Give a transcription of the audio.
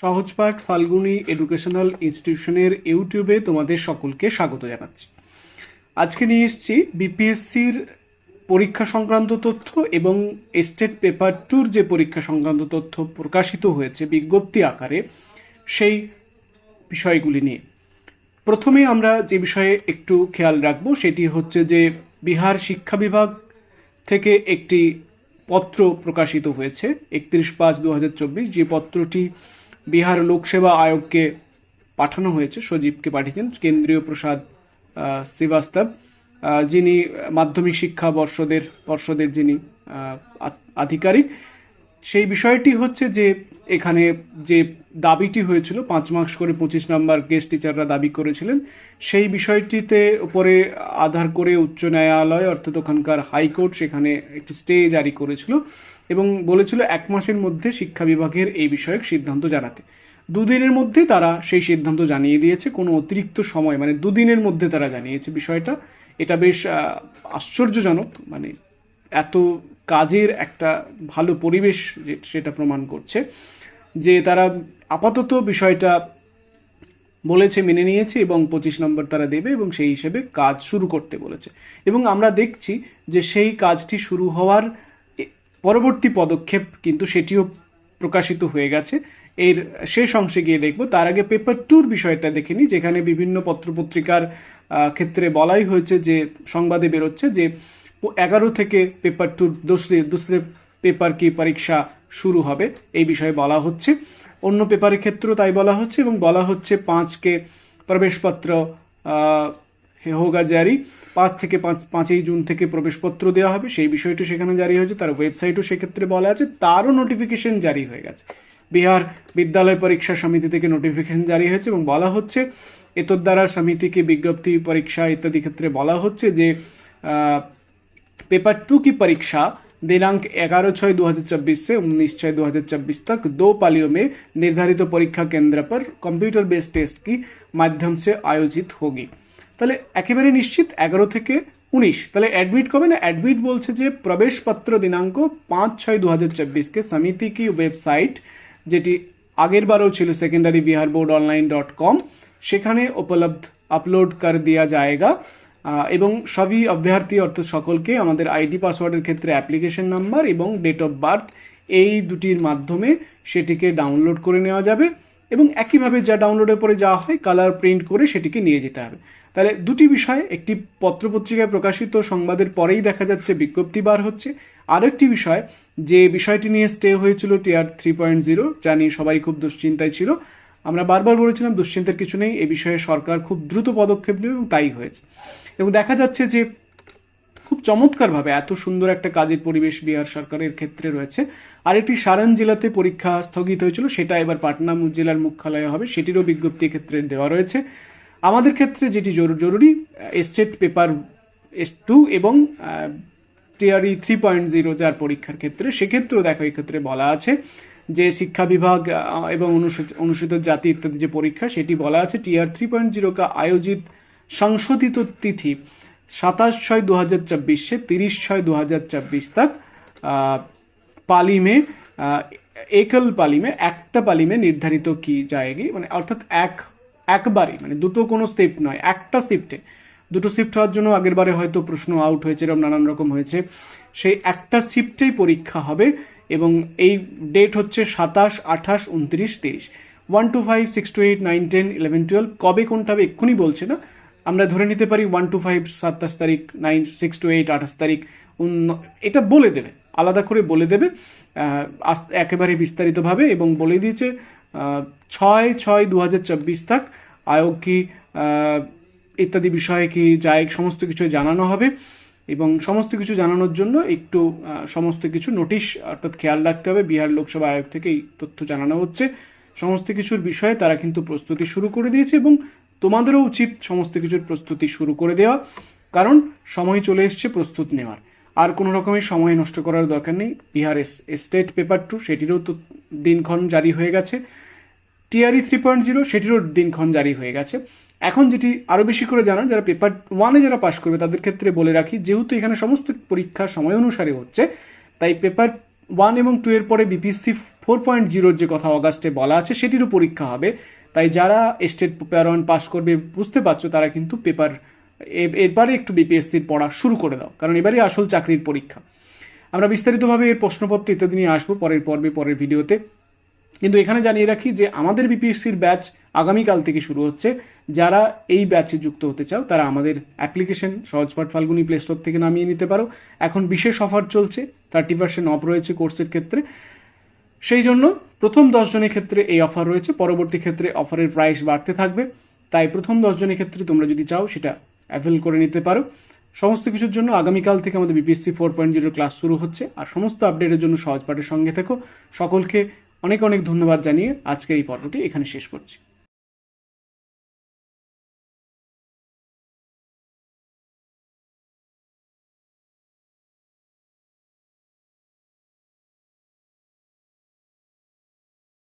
সহজপাঠ Falguni educational ইনস্টিটিউশনের ইউটিউবে তোমাদের সকলকে স্বাগত জানাচ্ছি। আজকে নিয়ে এসছি বিপিএসসির পরীক্ষা সংক্রান্ত তথ্য এবং স্টেট পেপার টুর যে পরীক্ষা সংক্রান্ত তথ্য প্রকাশিত হয়েছে বিজ্ঞপ্তি আকারে, সেই বিষয়গুলি নিয়ে। প্রথমে আমরা যে বিষয়ে একটু খেয়াল রাখব, সেটি হচ্ছে যে বিহার শিক্ষা বিভাগ থেকে একটি পত্র প্রকাশিত হয়েছে, একত্রিশ পাঁচ দু যে পত্রটি বিহার লোকসেবা আয়োগকে পাঠানো হয়েছে, সজীবকে পাঠিয়েছেন কেন্দ্রীয় প্রসাদ শ্রীবাস্তব যিনি মাধ্যমিক শিক্ষা পর্ষদের পর্ষদের যিনি আধিকারিক। সেই বিষয়টি হচ্ছে যে এখানে যে দাবিটি হয়েছিল, পাঁচ মার্কস করে পঁচিশ নাম্বার গেস্ট টিচাররা দাবি করেছিলেন, সেই বিষয়টিতে উপরে আধার করে উচ্চ ন্যায়ালয়, অর্থাৎ ওখানকার হাইকোর্ট সেখানে একটি স্টে জারি করেছিল এবং বলেছিল এক মাসের মধ্যে শিক্ষা বিভাগের এই বিষয়ক সিদ্ধান্ত জানাতে। দুদিনের মধ্যে তারা সেই সিদ্ধান্ত জানিয়ে দিয়েছে, কোনো অতিরিক্ত সময় মানে দুদিনের মধ্যে তারা জানিয়েছে বিষয়টা। এটা বেশ আশ্চর্যজনক মানে এত কাজের একটা ভালো পরিবেশ সেটা প্রমাণ করছে, যে তারা আপাতত বিষয়টা বলেছে, মেনে নিয়েছে এবং পঁচিশ নম্বর তারা দেবে এবং সেই হিসেবে কাজ শুরু করতে বলেছে। এবং আমরা দেখছি যে সেই কাজটি শুরু হওয়ার পরবর্তী পদক্ষেপ কিন্তু সেটিও প্রকাশিত হয়ে গেছে। এর শেষ অংশে গিয়ে দেখব। তার আগে পেপার টুর বিষয়টা দেখে নিই, যেখানে বিভিন্ন পত্রপত্রিকার ক্ষেত্রে বলাই হয়েছে যে সংবাদে বেরোচ্ছে যে এগারো থেকে পেপার টু দোসরে দোসরে পেপার কি পরীক্ষা শুরু হবে? এই বিষয়ে বলা হচ্ছে। অন্য পেপারের ক্ষেত্রেও তাই বলা হচ্ছে এবং বলা হচ্ছে পাঁচকে প্রবেশপত্র হোগা জারি। পাঁচ থেকে পাঁচ, পাঁচই জুন থেকে প্রবেশপত্র দেওয়া হবে। সেই বিষয়টি সেখানে জারি হয়েছে। তার ওয়েবসাইটও সেক্ষেত্রে বলা আছে। তারও নোটিফিকেশন জারি হয়ে গেছে। বিহার বিদ্যালয় পরীক্ষা সমিতি থেকে নোটিফিকেশন জারি হয়েছে এবং বলা হচ্ছে এতদ দ্বারা সমিতিকে বিজ্ঞপ্তি, পরীক্ষা ইত্যাদি ক্ষেত্রে বলা হচ্ছে যে पेपर टू की परीक्षा दिनांक 11 छः दो हजार चौबीस से उन्नीस छः दो हजार चौबीस तक दो पालियों में निर्धारित परीक्षा केंद्र पर कंप्यूटर बेस्ड टेस्ट की माध्यम से आयोजित होगी তাহলে একেবারে নিশ্চিত এগারো থেকে উনিশ তাহলে অ্যাডমিট কবে না অ্যাডমিট বলছে যে প্রবেশপত্র দিনাঙ্ক পাঁচ ছয় দু হাজার চব্বিশকে সমিতি কি ওয়েবসাইট যেটি আগের বারও ছিল secondary Bihar board online dot com সেখানে উপলব্ধ আপলোড কর দেওয়া যায়গা আহ, এবং সবই অভ্যার্থী, অর্থাৎ সকলকে আমাদের আইডি পাসওয়ার্ডের ক্ষেত্রে অ্যাপ্লিকেশন নাম্বার এবং ডেট অফ বার্থ, এই দুটির মাধ্যমে সেটিকে ডাউনলোড করে নেওয়া যাবে এবং একইভাবে যা ডাউনলোডের পরে যাওয়া হয় কালার প্রিন্ট করে সেটিকে নিয়ে যেতে হবে। তাহলে দুটি বিষয়, একটি পত্রপত্রিকায় প্রকাশিত, সংবাদের পরেই দেখা যাচ্ছে বিজ্ঞপ্তি বার হচ্ছে। আরেকটি বিষয়, যে বিষয়টি নিয়ে স্টে হয়েছিল টিআর থ্রি পয়েন্ট জিরো যা নিয়ে সবাই খুব দুশ্চিন্তায় ছিল আমরা বারবার বলেছিলাম, দুশ্চিন্তার কিছু নেই, এ বিষয়ে সরকার খুব দ্রুত পদক্ষেপ নেবে এবং তাই হয়েছে। এবং দেখা যাচ্ছে যে খুব চমৎকারভাবে এত সুন্দর একটা কাজের পরিবেশ বিহার সরকারের ক্ষেত্রে রয়েছে। আরেকটি সারান জেলাতে পরীক্ষা স্থগিত হয়েছিল, সেটা এবার পাটনা জেলার মুখ্যালয়ে হবে, সেটিরও বিজ্ঞপ্তি ক্ষেত্রে দেওয়া রয়েছে। আমাদের ক্ষেত্রে যেটি জরু- জরুরি এস্টেট পেপার এস টু এবং টিআরই থ্রি পয়েন্ট জিরো যার পরীক্ষার ক্ষেত্রে, সেক্ষেত্রেও দেখো এক্ষেত্রে বলা আছে। যে শিক্ষা বিভাগ এবং অনুসূচিত জাতি ইত্যাদি যে পরীক্ষা, সেটি বলা আছে টিআর থ্রি পয়েন্ট জিরো কা আয়োজিত সংশোধিত তিথি সাতাশ ছয় দু হাজার চব্বিশে তিরিশ ছয় দু হাজার চব্বিশ তাক পালিমে একল পালিমে, একটা পালিমে নির্ধারিত কি যায়গি মানে অর্থাৎ এক, একবারই মানে দুটো কোনো শিফট নয়, একটা শিফটে। দুটো শিফট হওয়ার জন্য আগের বারে হয়তো প্রশ্ন আউট হয়েছে, এরকম নানান রকম হয়েছে। সেই একটা শিফটেই পরীক্ষা হবে। এবং এই ডেট হচ্ছে সাতাশ, আঠাশ, উনত্রিশ, তেইশ। One two five six two eight nine ten eleven twelve কবে কোনটা হবে এক্ষুনি বলছে না। আমরা ধরে নিতে পারি ওয়ান টু ফাইভ সাতাশ তারিখ নাইন সিক্স টু এইট আঠাশ তারিখ এটা বলে দেবে, আলাদা করে বলে দেবে একেবারে বিস্তারিতভাবে এবং বলে দিয়েছে ছয় ছয় দু হাজার চব্বিশ তাক আয়োগ কি ইত্যাদি বিষয়ে কি যায় সমস্ত কিছু জানানো হবে। এবং সমস্ত কিছু জানানোর জন্য একটু সমস্ত কিছু নোটিশ অর্থাৎ খেয়াল রাখতে হবে। বিহার লোকসভা আয়োগ থেকে এই তথ্য জানানো হচ্ছে। সমস্ত কিছুর বিষয়ে তারা কিন্তু প্রস্তুতি শুরু করে দিয়েছে এবং তোমাদেরও উচিত সমস্ত কিছুর প্রস্তুতি শুরু করে দেওয়া, কারণ সময় চলে এসছে প্রস্তুত নেওয়ার। আর কোনো রকমের সময় নষ্ট করার দরকার নেই। বিহার স্টেট পেপার টু, সেটিরও তো দিনক্ষণ জারি হয়ে গেছে। টিআরই থ্রি পয়েন্ট জিরো, সেটিরও দিনক্ষণ জারি হয়ে গেছে। এখন যেটি আরও বেশি করে জানান, যারা পেপার ওয়ানে যারা পাশ করবে, তাদের ক্ষেত্রে বলে রাখি, যেহেতু এখানে সমস্ত পরীক্ষা সময় অনুসারে হচ্ছে, তাই পেপার ওয়ান এবং টু এর পরে বিপিএসসি ফোর পয়েন্ট জিরোর যে কথা অগাস্টে বলা আছে, সেটিরও পরীক্ষা হবে। তাই যারা স্টেট পেপার ওয়ান পাশ করবে, বুঝতে পারছ, তারা কিন্তু পেপার এরপরে একটু বিপিএসসির পড়া শুরু করে দাও, কারণ এবারই আসল চাকরির পরীক্ষা। আমরা বিস্তারিতভাবে এর প্রশ্নপত্র ইত্যাদি নিয়ে আসব পরের পর্বে, পরের ভিডিওতে কিন্তু এখানে জানিয়ে রাখি যে আমাদের বিপিএসসির ব্যাচ আগামীকাল থেকে শুরু হচ্ছে। যারা এই ব্যাচে যুক্ত হতে চাও, তারা আমাদের application Sahajpath Falguni play store থেকে নামিয়ে নিতে পারো। এখন বিশেষ অফার চলছে থার্টি পার্সেন্ট অফ রয়েছে কোর্সের ক্ষেত্রে। সেই জন্য প্রথম দশ জনের ক্ষেত্রে এই অফার রয়েছে। পরবর্তী ক্ষেত্রে অফারের প্রাইস বাড়তে থাকবে। তাই প্রথম দশ জনের ক্ষেত্রে তোমরা যদি চাও, সেটা অ্যাভেল করে নিতে পারো। সমস্ত কিছুর জন্য আগামীকাল থেকে আমাদের বিপিএসসি ফোর পয়েন্ট জিরোর ক্লাস শুরু হচ্ছে। আর সমস্ত আপডেটের জন্য সহজ পাঠের সঙ্গে থেকো। সকলকে অনেক অনেক ধন্যবাদ জানিয়ে আজকের এই পর্বটি এখানে শেষ করছি।